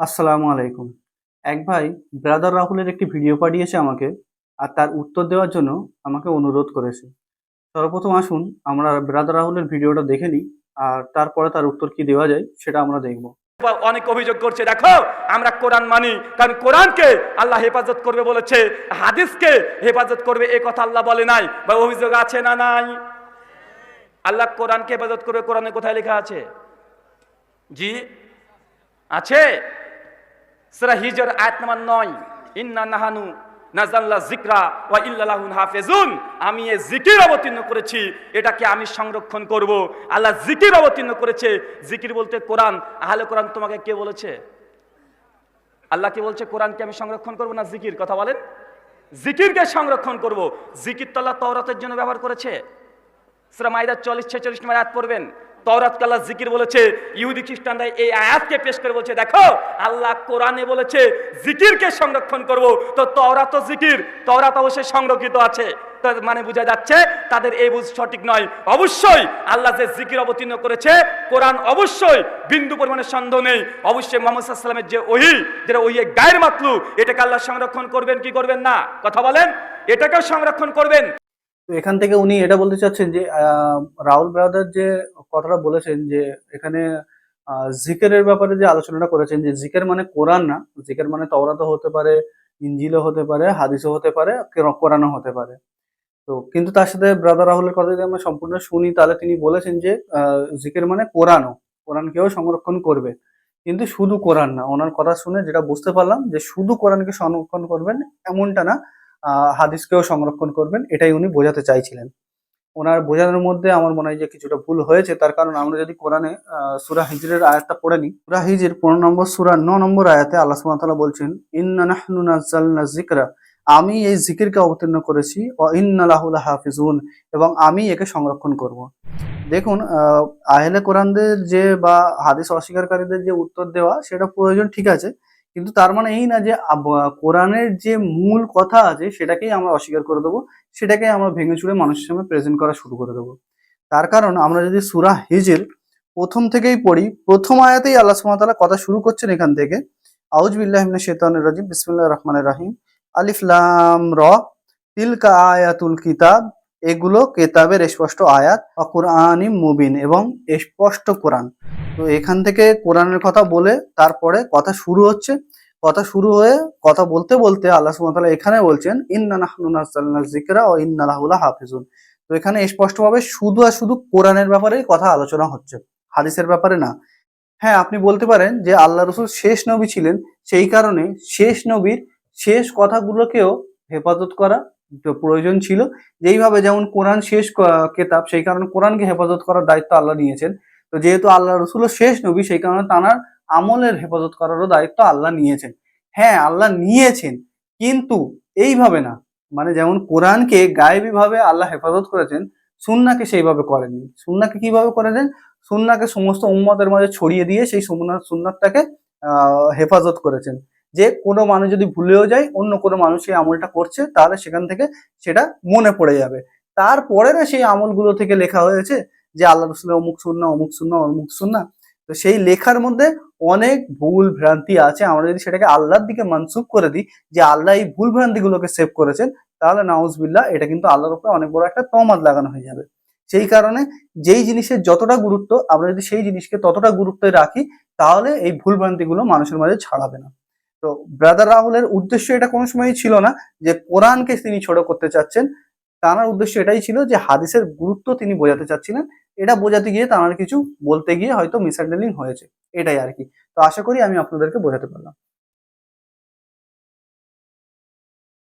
আসসালামু আলাইকুম। এক ভাই ব্রাদার রাহুলের একটি ভিডিও পাঠিয়েছে আমাকে আর তার উত্তর দেওয়ার জন্য আমাকে অনুরোধ করেছে। সর্বপ্রথম আসুন আমরা ব্রাদার রাহুলের ভিডিওটা দেখে নিই আর তারপরে তার উত্তর কি দেওয়া যায় সেটা আমরা দেখব। অনেক অভিযোগ করছে দেখো আমরা কোরআন মানি কারণ কোরআনকে আল্লাহ হেফাজত করবে বলেছে হাদিসকে হেফাজত করবে এ কথা আল্লাহ বলে নাই বা অভিযোগ আছে না নাই? আল্লাহ কোরআনকে হেফাজত করবে, কোরআনে কোথায় লেখা আছে? জি, আছে। সেরা হিজর আয়াত নাম্বার নয়। ইন্না নাহানু নাজাল্লা জিকরা ওয়া ইল্লাল্লাহুন হাফেজুন। আমি এ জিকির অবতীর্ণ করেছি, এটাকে আমি সংরক্ষণ করব। আল্লাহ জিকির অবতীর্ণ করেছে। জিকির বলতে কোরআন। আহলে কোরআন তোমাকে কে বলেছে? আল্লাহ কি বলছে, কোরআনকে আমি সংরক্ষণ করব না জিকির? কথা বলেন। জিকিরকে সংরক্ষণ করব। জিকির তো আল্লাহ তওরাতের জন্য ব্যবহার করেছে। সুরা চল্লিশ ছেচল্লিশ নম্বর আয়াত পড়বেন। তওরাত কাল্লা জিকির বলেছে, ইহুদি খ্রিস্টানরা এই আয়াতকে পেশ করে বলছে, দেখো, আল্লাহ কোরআনে বলেছে, জিকিরকে সংরক্ষণ করব। তো তওরাত তো জিকির, তওরাত অবশ্যই সংরক্ষিত আছে। মানে বোঝা যাচ্ছে, তাদের এই বুঝ সঠিক নয়। অবশ্যই আল্লাহ যে জিকির অবতীর্ণ করেছে, কোরআন অবশ্যই বিন্দু পরিমাণে সন্দেহ নেই। অবশ্যই মোহাম্মদ সাল্লামের যে ওহি, যেটা ওই গায়ের মাতলু, এটাকে আল্লাহ সংরক্ষণ করবেন কি করবেন না? কথা বলেন? এটাকেও সংরক্ষণ করবেন। তো এখান থেকে উনি এটা বলতে চাচ্ছেন যে রাহুল ব্রাদার যে কথাটা বলেছেন যে, এখানে জিকেরের ব্যাপারে যে আলোচনাটা করেছেন যে, জিকের মানে কোরআন না, জিকের মানে তওরাতও হতে পারে ইঞ্জিলও হতে পারে, হাদিসও হতে পারে, কের- কোরআনও হতে পারে। তো কিন্তু তার সাথে ব্রাদার রাহুলের কথা যদি আমরা সম্পূর্ণ শুনি, তাহলে তিনি বলেছেন যে জিকের মানে কোরআনও, কোরআনকেও সংরক্ষণ করবে। কিন্তু শুধু কোরআন না, ওনার কথা শুনে যেটা বুঝতে পারলাম যে, শুধু কোরআনকে সংরক্ষণ করবেন এমনটা না হাদিসকেও সংরক্ষণ করবেন এটাই উনি বোঝাতে চাইছিলেন। ওনার বোঝানোর মধ্যে আমার মনে হয় যে কিছুটা ভুল হয়েছে তার কারণ আমরা যদি কোরআনে সুরা হিজরের আয়াতটা পড়ে নিই সুরা হিজর পনেরো নম্বর সুরা ন নম্বর আয়াতে আল্লাহ তাআলা বলছেন ইন্না নাহনু নাযালনা যিকরা আমি এই জিকিরকে অবতীর্ণ করেছি ও ইন্না লাহু লাহাফিজুন এবং আমি একে সংরক্ষণ করব। দেখুন আহ, আহলে কোরআনদের যে বা হাদিস অস্বীকারীদের যে উত্তর দেওয়া সেটা প্রয়োজন ঠিক আছে কিন্তু তার মানে এই না যে কোরআনের যে মূল কথা আছে সেটাকেই আমরা অস্বীকার করে দেবো সেটাকে আমরা ভেঙে চুড়ে মানুষের সামনে প্রেজেন্ট করা শুরু করে দেবো। তার কারণ আমরা যদি সুরা হিজের প্রথম থেকেই পড়ি, প্রথম আয়াতেই আল্লাহ তাআলা কথা শুরু করছেন এখান থেকে আউজ বিল্লাহি মিনাশ শাইতানির রাজিম, বিসমিল্লাহির রহমানির রহিম, আলিফ লাম র, তিলকা আয়াতুল কিতাব, এগুলো কেতাবের স্পষ্ট আয়াত বা কোরআনই মুবিন এবং স্পষ্ট কোরআন। তো এখান থেকে কোরআনের কথা বলে তারপরে কথা শুরু হচ্ছে। কথা শুরু হয়ে কথা বলতে বলতে আল্লাহ ওয়া এখানে বলছেন, ইন্না নাহনু নাযালনা যিকরা ওয়া ইন্না তো এখানে স্পষ্টভাবে শুধু আর শুধু কোরআনের ব্যাপারেই কথা আলোচনা হচ্ছে, হাদিসের ব্যাপারে না। হ্যাঁ আপনি বলতে পারেন যে আল্লাহ রসুল শেষ নবী ছিলেন, সেই কারণে শেষ নবীর শেষ কথাগুলোকেও হেফাজত করা প্রয়োজন ছিল। যেইভাবে যেমন কোরআন শেষ কেতাব, সেই কারণে কোরআনকে হেফাজত করার দায়িত্ব আল্লাহ নিয়েছেন। তো যেহেতু আল্লাহ রসুলের শেষ নবী সেই কারণে তানার আমলের হেফাজত করারও দায়িত্ব আল্লাহ নিয়েছেন। হ্যাঁ আল্লাহ নিয়েছেন কিন্তু এইভাবে না। মানে যেমন কোরআনকে গায়েবী ভাবে আল্লাহ হেফাজত করেছেন সুন্নাকে সেইভাবে করেননি। সুন্নাকে কীভাবে করেছেন? সুন্নাকে সমস্ত উম্মতের মাঝে ছড়িয়ে দিয়ে সেই সুন্নাত সুন্নাতটাকে আহ, হেফাজত করেছেন। যে কোনো মানুষ যদি ভুলেও যায় অন্য কোনো মানুষ সেই আমলটা করছে তাহলে সেখান থেকে সেটা মনে পড়ে যাবে। তারপরে না সেই আমলগুলো থেকে লেখা হয়েছে যে আল্লাহ রসুলের অমুক সুন্না অমুক সুন্না অমুক সুন্না, তো সেই লেখার মধ্যে অনেক ভুল ভ্রান্তি আছে। আমরা যদি সেটাকে আল্লাহর দিকে মানসুখ করে দিই যে আল্লাহ এই ভুল ভ্রান্তিগুলোকে সেভ করেছেন, তাহলে নাউজবিল্লাহ এটা কিন্তু আল্লাহর উপরে অনেক বড় একটা তমাদ লাগানো হয়ে যাবে। সেই কারণে যেই জিনিসের যতটা গুরুত্ব, আমরা যদি সেই জিনিসকে ততটা গুরুত্বে রাখি, তাহলে এই ভুল ভ্রান্তিগুলো মানুষের মাঝে ছাড়াবে না। তো ব্রাদার রাহুলের উদ্দেশ্য এটা কোনো সময়ই ছিল না যে কোরআনকে তিনি ছোট করতে চাচ্ছেন। তার উদ্দেশ্য এটাই ছিল যে হাদিসের গুরুত্ব তিনি বোঝাতে চাচ্ছিলেন এটা বোঝাতে গিয়ে তার কিছু বলতে গিয়ে হয়তো মিসআন্ডারস্ট্যান্ডিং হয়েছে। এটাই আর কি। তো আশা করি আমি আপনাদেরকে বোঝাতে পারলাম।